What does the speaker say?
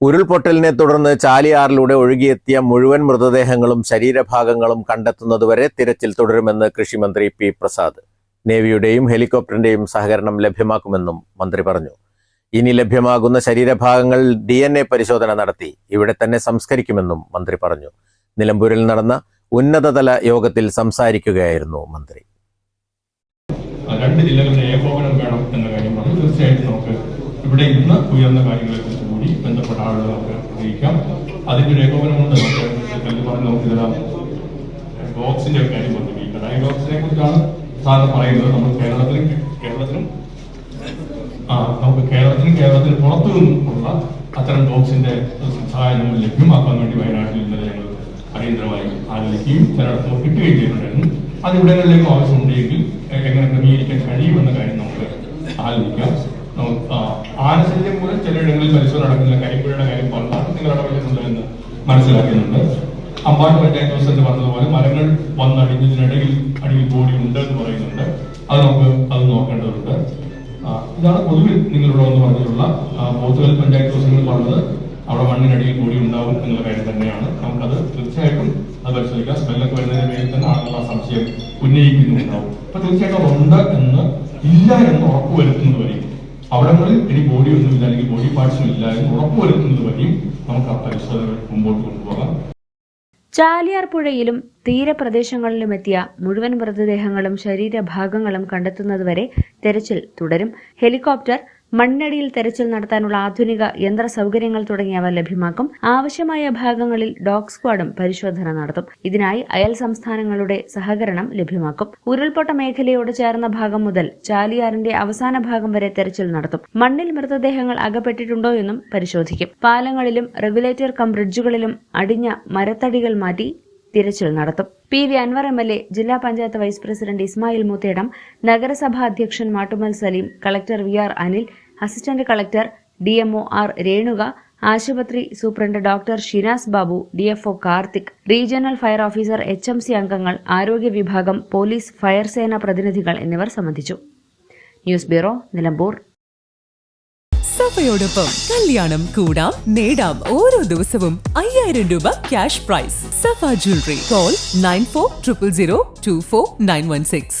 ഉരുൾപൊട്ടലിനെ തുടർന്ന് ചാലിയാറിലൂടെ ഒഴുകിയെത്തിയ മുഴുവൻ മൃതദേഹങ്ങളും ശരീരഭാഗങ്ങളും കണ്ടെത്തുന്നതുവരെ തിരച്ചിൽ തുടരുമെന്ന് കൃഷിമന്ത്രി പി പ്രസാദ്. നേവിയുടെയും ഹെലികോപ്റ്ററിന്റെയും സഹകരണം ലഭ്യമാക്കുമെന്നും മന്ത്രി പറഞ്ഞു. ഇനി ലഭ്യമാകുന്ന ശരീരഭാഗങ്ങൾ ഡി എൻ എ പരിശോധന നടത്തി ഇവിടെ തന്നെ സംസ്കരിക്കുമെന്നും മന്ത്രി പറഞ്ഞു. നിലമ്പൂരിൽ നടന്ന ഉന്നതതല യോഗത്തിൽ സംസാരിക്കുകയായിരുന്നു മന്ത്രി. രണ്ട് ജില്ലകളുടെ ഏകോപനം വേണം എന്ന കാര്യം തീർച്ചയായിട്ടും നമുക്ക് ഇവിടെ ഇന്ന് ഉയർന്ന കാര്യങ്ങളെ കൂടി ബന്ധപ്പെട്ട ആളുകൾ നമുക്ക് അറിയിക്കാം. അതിന്റെ ഒരു ഏകോപനമുണ്ട് നമുക്ക് പറഞ്ഞു നമുക്ക് ഇതിലാം ബോക്സിന്റെ ഒക്കെ കാര്യം പറഞ്ഞു ഈ കടായി ബോക്സിനെ കുറിച്ചാണ് സാറിന് പറയുന്നത്. നമ്മൾ കേരളത്തിലും കേരളത്തിലും ആ നമുക്ക് കേരളത്തിലും കേരളത്തിന് പുറത്തു നിന്നുള്ള അത്തരം ബോക്സിന്റെ സഹായം നമ്മൾ ലഭ്യമാക്കാൻ വേണ്ടി വയനാട്ടിൽ ഇന്നലെ ഞങ്ങൾ അടിയന്തരമായി ആലോചിക്കുകയും ചിലയിടത്ത് നമുക്ക് കിട്ടുകയും ചെയ്തിട്ടുണ്ടായിരുന്നു. അത് ഇവിടങ്ങളിലേക്കും ആവശ്യമുണ്ടെങ്കിൽ എങ്ങനെ ക്രമീകരിക്കാൻ കഴിയുമെന്ന കാര്യം നമുക്ക് ആലോചിക്കാം. ആനശല്യം മൂലം ചിലയിടങ്ങളിൽ പരിശോധന നടക്കുന്നില്ല. കരിപ്പുഴയുടെ കാര്യം പറഞ്ഞാണ് നിങ്ങൾ ഇടപെടുന്നുണ്ട് എന്ന് മനസ്സിലാക്കുന്നുണ്ട്. അമ്പാട്ട് പഞ്ചായത്ത് എന്ന് പറഞ്ഞതുപോലെ മരങ്ങൾ വന്നടിഞ്ഞതിനിടയിൽ അടിയിൽ ബോഡി ഉണ്ട് എന്ന് പറയുന്നുണ്ട്. അത് നമുക്ക് അത് നോക്കേണ്ടതുണ്ട്. ഇതാണ് പൊതുവിൽ നിങ്ങളിവിടെ വന്ന് പറഞ്ഞിട്ടുള്ള പോത്തുകൽ പഞ്ചായത്ത് ദിവസങ്ങൾ പറഞ്ഞത് അവിടെ മണ്ണിനടിയിൽ കൂടി ഉണ്ടാവും എന്നുള്ള കാര്യം തന്നെയാണ്. നമുക്കത് തീർച്ചയായിട്ടും അത് പരിശോധിക്കാം. സ്മെല്ലൊക്കെ വരുന്നതിന് വേണ്ടി തന്നെ ആളുകൾ ആ സംശയം ഉന്നയിക്കുന്നുണ്ടാവും. അപ്പൊ തീർച്ചയായിട്ടും അതുണ്ട് എന്ന് ഇല്ല എന്ന് ഉറപ്പുവരുത്തുന്നത് വരെയും അവിടങ്ങളിൽ ഇനി ബോഡി ഒന്നുമില്ല അല്ലെങ്കിൽ ബോഡി പാർട്സും ഇല്ല എന്ന് ഉറപ്പുവരുത്തുന്നത് വഴിയും നമുക്ക് ആ പരിശോധന മുമ്പോട്ട് കൊണ്ടുപോകാം. ചാലിയാർ പുഴയിലും തീരപ്രദേശങ്ങളിലും എത്തിയ മുഴുവൻ മൃതദേഹങ്ങളും ശരീരഭാഗങ്ങളും കണ്ടെത്തുന്നതുവരെ തെരച്ചിൽ തുടരും. ഹെലികോപ്റ്റർ മണ്ണിനടിയിൽ തെരച്ചിൽ നടത്താനുള്ള ആധുനിക യന്ത്ര സൗകര്യങ്ങൾ തുടങ്ങിയവ ലഭ്യമാക്കും. ആവശ്യമായ ഭാഗങ്ങളിൽ ഡോഗ് സ്ക്വാഡും പരിശോധന നടത്തും. ഇതിനായി അയൽ സംസ്ഥാനങ്ങളുടെ സഹകരണം ലഭ്യമാക്കും. ഉരുൾപൊട്ട മേഖലയോട് ചേർന്ന ഭാഗം മുതൽ ചാലിയാറിന്റെ അവസാന ഭാഗം വരെ തെരച്ചിൽ നടത്തും. മണ്ണിൽ മൃതദേഹങ്ങൾ അകപ്പെട്ടിട്ടുണ്ടോ എന്നും പരിശോധിക്കും. പാലങ്ങളിലും റെഗുലേറ്റർ കം ബ്രിഡ്ജുകളിലും അടിഞ്ഞ മരത്തടികൾ മാറ്റി തിരച്ചിൽ നടത്തും. P V Anvar M L A ജില്ലാ പഞ്ചായത്ത് വൈസ് പ്രസിഡന്റ് ഇസ്മായിൽ മുത്തേടം നഗരസഭാ അധ്യക്ഷൻ Mattummal Saleem collector V R Anil assistant collector D MO R Renuka ആശുപത്രി superintendent doctor Shinas Babu DFO Karthik regional fire officer H M C അംഗങ്ങൾ ആരോഗ്യ വിഭാഗം police fire സേനാ പ്രതിനിധികൾ എന്നിവർ സംബന്ധിച്ചു. News bureau Nilambur. സഫയോടൊപ്പം കല്യാണം കൂടാം നേടാം ഓരോ ദിവസവും അയ്യായിരം രൂപ cash prize. Safa jewellery call nine four triple zero two four nine one six.